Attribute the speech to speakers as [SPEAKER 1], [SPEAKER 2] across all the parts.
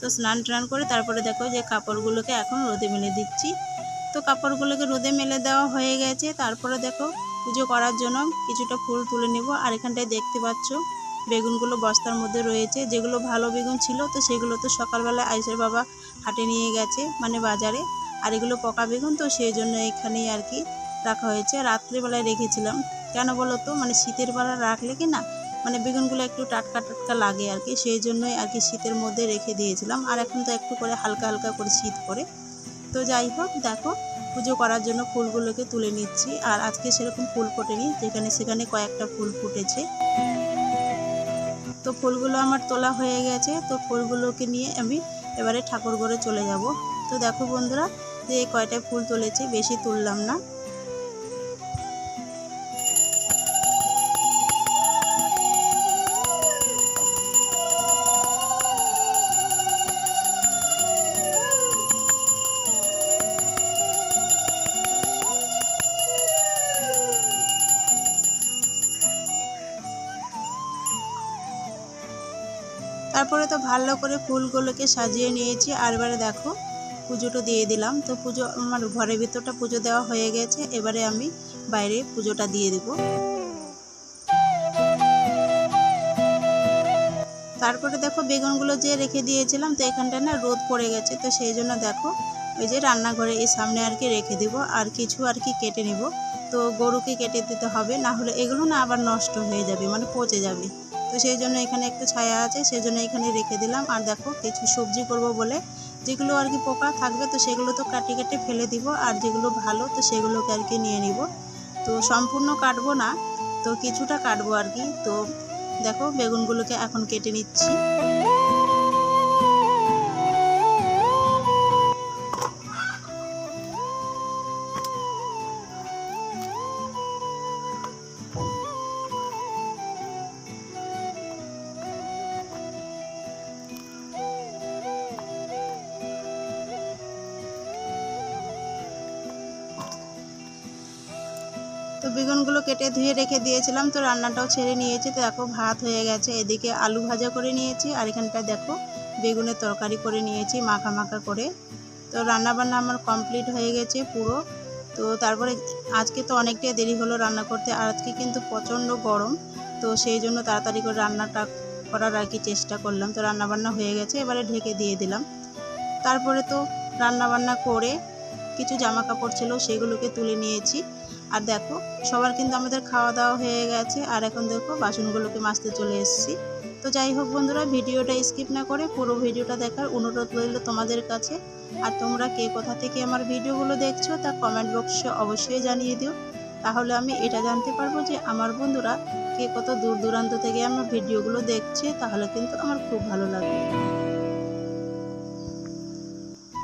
[SPEAKER 1] তো স্নান টান করে তারপরে দেখো যে কাপড়গুলোকে এখন রোদে মেলে দিচ্ছি। তো কাপড়গুলোকে রোদে মেলে দেওয়া হয়ে গেছে। তারপরে দেখো পুজো করার জন্য কিছুটা ফুল তুলে নেব। আর এখানটায় দেখতে পাচ্ছ বেগুনগুলো বস্তার মধ্যে রয়েছে। যেগুলো ভালো বেগুন ছিল, তো সেগুলো তো সকালবেলায় আইসের বাবা হাটে নিয়ে গেছে মানে বাজারে। আর এগুলো পকা বেগুন, তো সেই জন্য এখানেই আর কি রাখা হয়েছে। রাত্রিবেলায় রেখেছিলাম। কেন বলো তো? মানে শীতের বেলা রাখলে কি না মানে বেগুনগুলো একটু টাটকা টাটকা লাগে আর কি, সেই জন্যই আর কি শীতের মধ্যে রেখে দিয়েছিলাম। আর এখন তো একটু করে হালকা হালকা করে শীত পড়ে। তো যাই হোক, দেখো, পুজো করার জন্য ফুলগুলোকে তুলে নিচ্ছি। আর আজকে সেরকম ফুল ফোটেনি, যেখানে সেখানে কয়েকটা ফুল ফুটেছে। তো ফুলগুলো আমার তোলা হয়ে গেছে। তো ফুলগুলোকে নিয়ে আমি এবারে ঠাকুর ঘরে চলে যাব। তো দেখো বন্ধুরা, যে কয়টা ফুল তুলেছি, বেশি তুললাম না। তারপরে তো ভালো করে ফুলগুলোকে সাজিয়ে নিয়েছি। আর এবারে দেখো, পুজোটা দিয়ে দিলাম। তো পুজো, আমার ঘরের ভিতরটা পুজো দেওয়া হয়ে গেছে। এবারে আমি বাইরে পুজোটা দিয়ে দিব। তারপরে দেখো, বেগুনগুলো যে রেখে দিয়েছিলাম, তো এখানটা না রোদ পড়ে গেছে। তো সেই জন্য দেখো, ওই যে রান্নাঘরে এই সামনে আর কি রেখে দিব। আর কিছু আর কি কেটে নিব। তো গরুকে কেটে দিতে হবে, না হলে এগুলো না আবার নষ্ট হয়ে যাবে মানে পচে যাবে। তো সেই জন্য এখানে একটা ছায়া আছে, সেই জন্য এখানে রেখে দিলাম। আর দেখো, কিছু সবজি করব বলে। যেগুলো আর কি পোকা থাকবে, তো সেগুলো তো কাটে কেটে ফেলে দিব। আর যেগুলো ভালো, তো সেগুলোকে আর কি নিয়ে নিব। তো সম্পূর্ণ কাটবো না, তো কিছুটা কাটবো আর কি। তো দেখো, বেগুনগুলোকে এখন কেটে নিচ্ছি। তো বেগুনগুলো কেটে ধুয়ে রেখে দিয়েছিলাম, তো রান্নাটাও ছেড়ে নিয়েছি। তো দেখো, ভাত হয়ে গেছে, এদিকে আলু ভাজা করে নিয়েছি, আর এখানটা দেখো, বেগুনের তরকারি করে নিয়েছি, মাখা মাখা করে। তো রান্নাবান্না আমার কমপ্লিট হয়ে গেছে পুরো। তো তারপরে আজকে তো অনেকটাই দেরি হলো রান্না করতে, আর আজকে কিন্তু প্রচণ্ড গরম, তো সেই জন্য তাড়াতাড়ি করে রান্নাটা করার আর কি চেষ্টা করলাম। তো রান্নাবান্না হয়ে গেছে, এবারে ঢেকে দিয়ে দিলাম। তারপরে তো রান্নাবান্না করে কিছু জামা কাপড় ছিল, সেগুলোকে তুলে নিয়েছি। আর দেখো, সবার কিন্তু আমাদের খাওয়া দাওয়া হয়ে গেছে। আর এখন দেখো, বাসনগুলোকে মাজতে চলে এসেছি। তো যাই হোক বন্ধুরা, ভিডিওটা স্কিপ না করে পুরো ভিডিওটা দেখার অনুরোধ রইল তোমাদের কাছে। আর তোমরা কে কোথা থেকে আমার ভিডিওগুলো দেখছ, তা কমেন্ট বক্সে অবশ্যই জানিয়ে দিও। তাহলে আমি এটা জানতে পারব যে আমার বন্ধুরা কে কত দূর দূরান্ত থেকে আমার ভিডিওগুলো দেখছে, তাহলে কিন্তু আমার খুব ভালো লাগবে।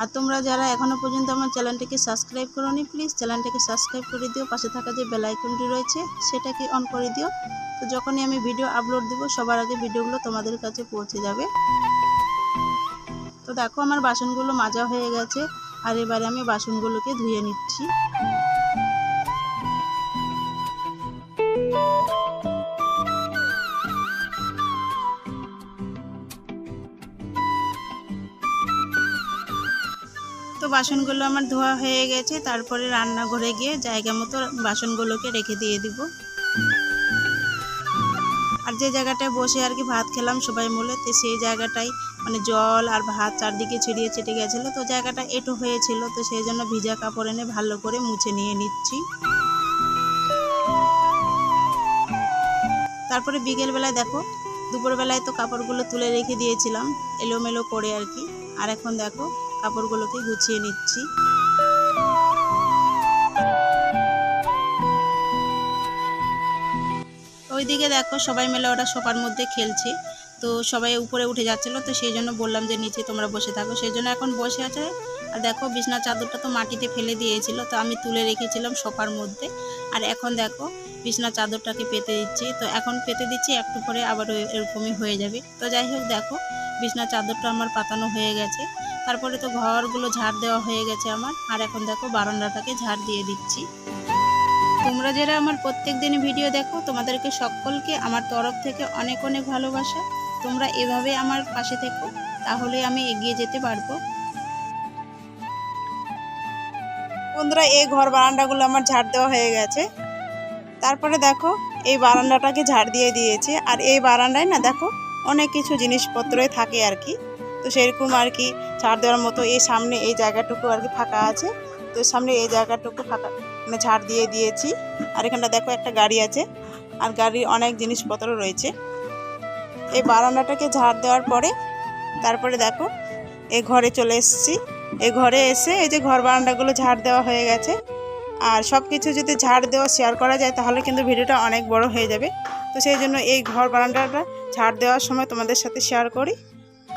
[SPEAKER 1] আর তোমরা যারা এখনও পর্যন্ত আমার চ্যানেলটিকে সাবস্ক্রাইব করোনি প্লিজ চ্যানেলটাকে সাবস্ক্রাইব করে দিও। পাশে থাকা যে বেল আইকনটি রয়েছে, সেটাকে অন করে দিও। তো যখনই আমি ভিডিও আপলোড দেবো, সবার আগে ভিডিওগুলো তোমাদের কাছে পৌঁছে যাবে। তো দেখো, আমার বাসনগুলো মাজা হয়ে গেছে। আর এবারে আমি বাসনগুলোকে ধুয়ে নিচ্ছি। বাসনগুলো আমার ধোয়া হয়ে গেছে, তারপরে রান্নাঘরে গিয়ে জায়গা মতো বাসনগুলোকে রেখে দিয়ে দিব। আর যে জায়গাটায় বসে আর কি ভাত খেলাম সবাই মিলে, তো সেই জায়গাটাই মানে জল আর ভাত চারদিকে ছিটিয়ে ছিটে গেছিল। তো জায়গাটা এঁটো হয়েছিল, তো সেই জন্য ভিজা কাপড় এনে ভালো করে মুছে নিয়ে নিচ্ছি। তারপরে বিকেলবেলায় দেখো, দুপুরবেলায় তো কাপড়গুলো তুলে রেখে দিয়েছিলাম, এলোমেলো করে আর কি। আর এখন দেখো কাপড়গুলোকে গুছিয়ে নিচ্ছি। ওইদিকে দেখো সবাই মিলে ওরা সোফার মধ্যে খেলছে। তো সবাই উপরে উঠে যাচ্ছিল, তো সেই জন্য বললাম যে নিচে তোমরা বসে থাকো। সেই জন্য এখন বসে আছে। আর দেখো, বিছনা চাদরটা তো মাটিতে ফেলে দিয়েছিল, তো আমি তুলে রেখেছিলাম সোফার মধ্যে। আর এখন দেখো, বিছনা চাদরটাকে পেতে দিচ্ছি। তো এখন পেতে দিচ্ছি, একটু পরে আবার এরকমই হয়ে যাবে। তো যাই হোক, দেখো, বিছনা চাদরটা আমার পাতানো হয়ে গেছে। তারপরে তো ঘরগুলো ঝাড় দেওয়া হয়ে গেছে আমার। আর এখন দেখো বারান্দাটাকে ঝাড় দিয়ে দিচ্ছি। তোমরা যারা আমার প্রত্যেক দিন ভিডিও দেখো, তোমাদেরকে সকলকে আমার তরফ থেকে অনেক অনেক ভালোবাসা। তোমরা এভাবে আমার পাশে থেকো, তাহলে আমি এগিয়ে যেতে পারব। বন্ধুরা, এই ঘর বারান্দাগুলো আমার ঝাড় দেওয়া হয়ে গেছে। তারপরে দেখো, এই বারান্দাটাকে ঝাড় দিয়ে দিয়েছে। আর এই বারান্দায় না দেখো, অনেক কিছু জিনিসপত্রই থাকে আর কি। তো সেরকম আর কি ঝাড় দেওয়ার মতো এই সামনে এই জায়গাটুকু আর কি ফাঁকা আছে। তো সামনে এই জায়গাটুকু ফাঁকা মানে ঝাড় দিয়ে দিয়েছি। আর এখানটা দেখো একটা গাড়ি আছে, আর গাড়ির অনেক জিনিসপত্র রয়েছে। এই বারান্দাটাকে ঝাড় দেওয়ার পরে তারপরে দেখো এ ঘরে চলে এসেছি। এই ঘরে এসে এই যে ঘর বারান্দাগুলো ঝাড় দেওয়া হয়ে গেছে। আর সব কিছু যদি ঝাড় দেওয়া শেয়ার করা যায়, তাহলে কিন্তু ভিডিওটা অনেক বড় হয়ে যাবে। তো সেই জন্য এই ঘর বারান্দাটা ঝাড় দেওয়ার সময় তোমাদের সাথে শেয়ার করি।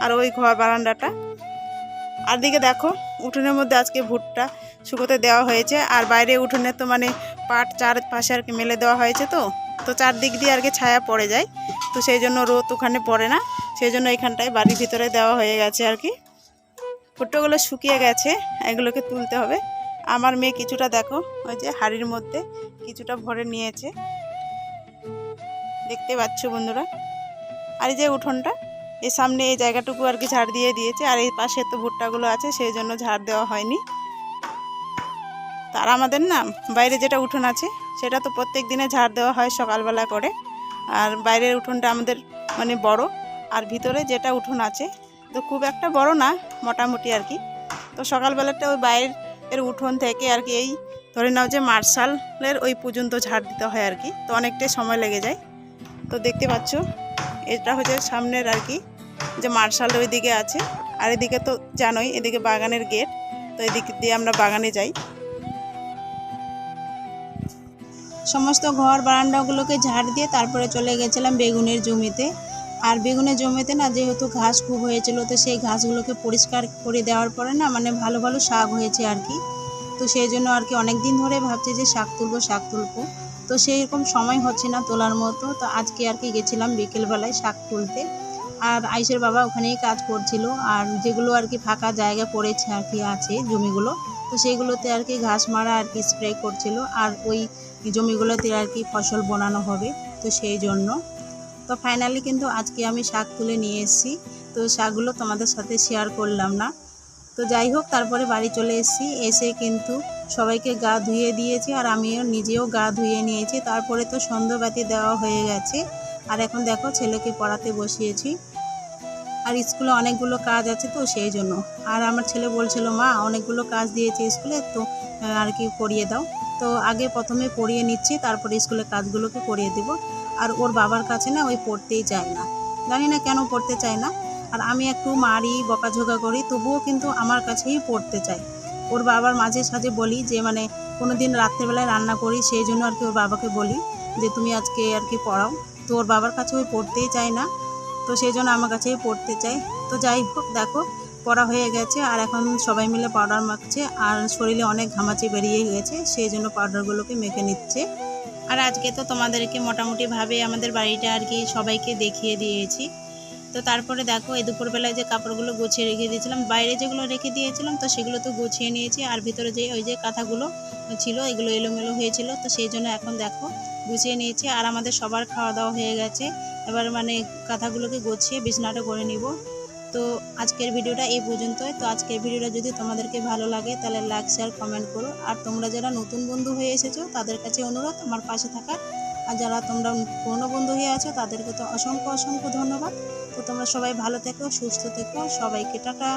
[SPEAKER 1] আর ওই ঘর বারান্দাটা। আর দিকে দেখো, উঠোনের মধ্যে আজকে ভুট্টা শুকোতে দেওয়া হয়েছে। আর বাইরে উঠোনে তো মানে পাট চারপাশে আর কি মেলে দেওয়া হয়েছে তো। তো চারদিক দিয়ে আর কি ছায়া পড়ে যায়। তো সেই জন্য রোদ ওখানে পড়ে না। সেই জন্য এখানটায় বাড়ির ভিতরে দেওয়া হয়ে গেছে আর কি। ভুট্টাগুলো শুকিয়ে গেছে, এগুলোকে তুলতে হবে। আমার মেয়ে কিছুটা দেখো, ওই যে হাড়ির মধ্যে কিছুটা ভরে নিয়েছে। দেখতে পাচ্ছ বন্ধুরা? আর এই যে উঠোনটা এই সামনে এই জায়গাটুকু আর কি ঝাড় দিয়ে দিয়েছে, আর এই পাশে তো ভুট্টাগুলো আছে, সেই জন্য ঝাড় দেওয়া হয়নি। তার আমাদের না, বাইরে যেটা উঠোন আছে, সেটা তো প্রত্যেক দিনে ঝাড় দেওয়া হয় সকালবেলা করে। আর বাইরের উঠোনটা আমাদের মানে বড়, আর ভিতরে যেটা উঠোন আছে, তো খুব একটা বড় না, মোটামুটি আর কি। তো সকালবেলাটা ওই বাইরের উঠোন থেকে আর কি এই, ধরে নাও যে মার্শালের ওই পর্যন্ত ঝাড় দিতে হয় আর কি, তো অনেকটাই সময় লেগে যায়। তো দেখতে পাচ্ছ, এটা হচ্ছে সামনের আর কি যে মার্শাল ওইদিকে আছে। আর এদিকে তো জানোই, এদিকে বাগানের গেট। তো এদিক দিয়ে আমরা বাগানে যাই। সমস্ত ঘর বারান্দাগুলোকে ঝাড় দিয়ে তারপরে চলে গেছিলাম বেগুনের জমিতে। আর বেগুনের জমিতে না যেহেতু ঘাস খুব হয়েছিল, তো সেই ঘাসগুলোকে পরিষ্কার করে দেওয়ার পরে না মানে ভালো ভালো শাক হয়েছে আর কি। তো সেই জন্য আর কি অনেক দিন ধরে ভাবছি যে শাক তুলবো শাক তুলবো। তো সেই রকম সময় হচ্ছে না তোলার মতো। তো আজকে আর কি গেছিলাম বিকেলবেলায় শাক তুলতে। আর আইসের বাবা ওখানেই কাজ করছিল আর যেগুলো আর কি ফাঁকা জায়গা পড়েছে আর কি আছে জমিগুলো, তো সেইগুলোতে আর কি ঘাস মারা আর কি স্প্রে করছিল আর ওই জমিগুলোতে আর কি ফসল বোনানো হবে, তো সেই জন্য। তো ফাইনালি কিন্তু আজকে আমি শাক তুলে নিয়ে এসেছি, তো শাকগুলো তোমাদের সাথে শেয়ার করলাম না। তো যাই হোক, তারপরে বাড়ি চলে এসেছি, এসে কিন্তু সবাইকে গা ধুয়ে দিয়েছি আর আমিও নিজেও গা ধুয়ে নিয়েছি, তারপরে তো সন্ধ্যাবাতি দেওয়া হয়ে গেছে। আর এখন দেখো ছেলেকে পড়াতে বসিয়েছি। আর স্কুলে অনেকগুলো কাজ আছে তো সেই জন্য। আর আমার ছেলে বলছিল, মা, অনেকগুলো কাজ দিয়েছে স্কুলে, তো আর কি করিয়ে দাও। তো আগে প্রথমে পড়িয়ে নিচ্ছি, তারপরে স্কুলের কাজগুলোকে করিয়ে দেব। আর ওর বাবার কাছে না ওই পড়তেই চায় না। জানি না কেন পড়তে চায় না। আর আমি একটু মারি, বকাঝোকা করি, তবুও কিন্তু আমার কাছেই পড়তে চাই ওর বাবার মাঝে সাঝে বলি যে মানে কোনো দিন রাত্রেবেলায় রান্না করি, সেই জন্য আর কি ওর বাবাকে বলি যে, তুমি আজকে আর কি পড়াও। তো ওর বাবার কাছে ওই পড়তেই চায় না। তো সেই জন্য আমার কাছেই পড়তে চাই। তো যাই হোক, দেখো, পড়া হয়ে গেছে আর এখন সবাই মিলে পাউডার মাখছে আর শরীরে অনেক ঘামাচি বেরিয়ে গেছে, সেই জন্য পাউডারগুলোকে মেখে নিচ্ছে। আর আজকে তো তোমাদেরকে মোটামুটিভাবে আমাদের বাড়িটা আর কি সবাইকে দেখিয়ে দিয়েছি। তো তারপরে দেখো, এই দুপুরবেলায় যে কাপড়গুলো গুছিয়ে রেখে দিয়েছিলাম, বাইরে যেগুলো রেখে দিয়েছিলাম, তো সেগুলো তো গুছিয়ে নিয়েছি, আর ভিতরে যে ওই যে কাঁথাগুলো ছিল, এগুলো এলোমেলো হয়েছিল, তো সেই জন্য এখন দেখো, গুছিয়ে নিয়েছি, আর আমাদের সবার খাওয়া দাওয়া হয়ে গেছে। এবার মানে কাঁথাগুলোকে গুছিয়ে বিছনাটা করে নিব। তো আজকের ভিডিওটা এই পর্যন্তই। তো আজকের ভিডিওটা যদি তোমাদেরকে ভালো লাগে, তাহলে লাইক, শেয়ার, কমেন্ট করো। আর তোমরা যারা নতুন বন্ধু হয়ে এসেছ, তাদের কাছে অনুরোধ, আমার পাশে থাকার। আর যারা তোমরা পুরনো বন্ধু হয়ে আছো, তাদেরকে তো অসংখ্য অসংখ্য ধন্যবাদ। তো তোমরা সবাই ভালো থেকো, সুস্থ থেকো, সবাইকে টাটা।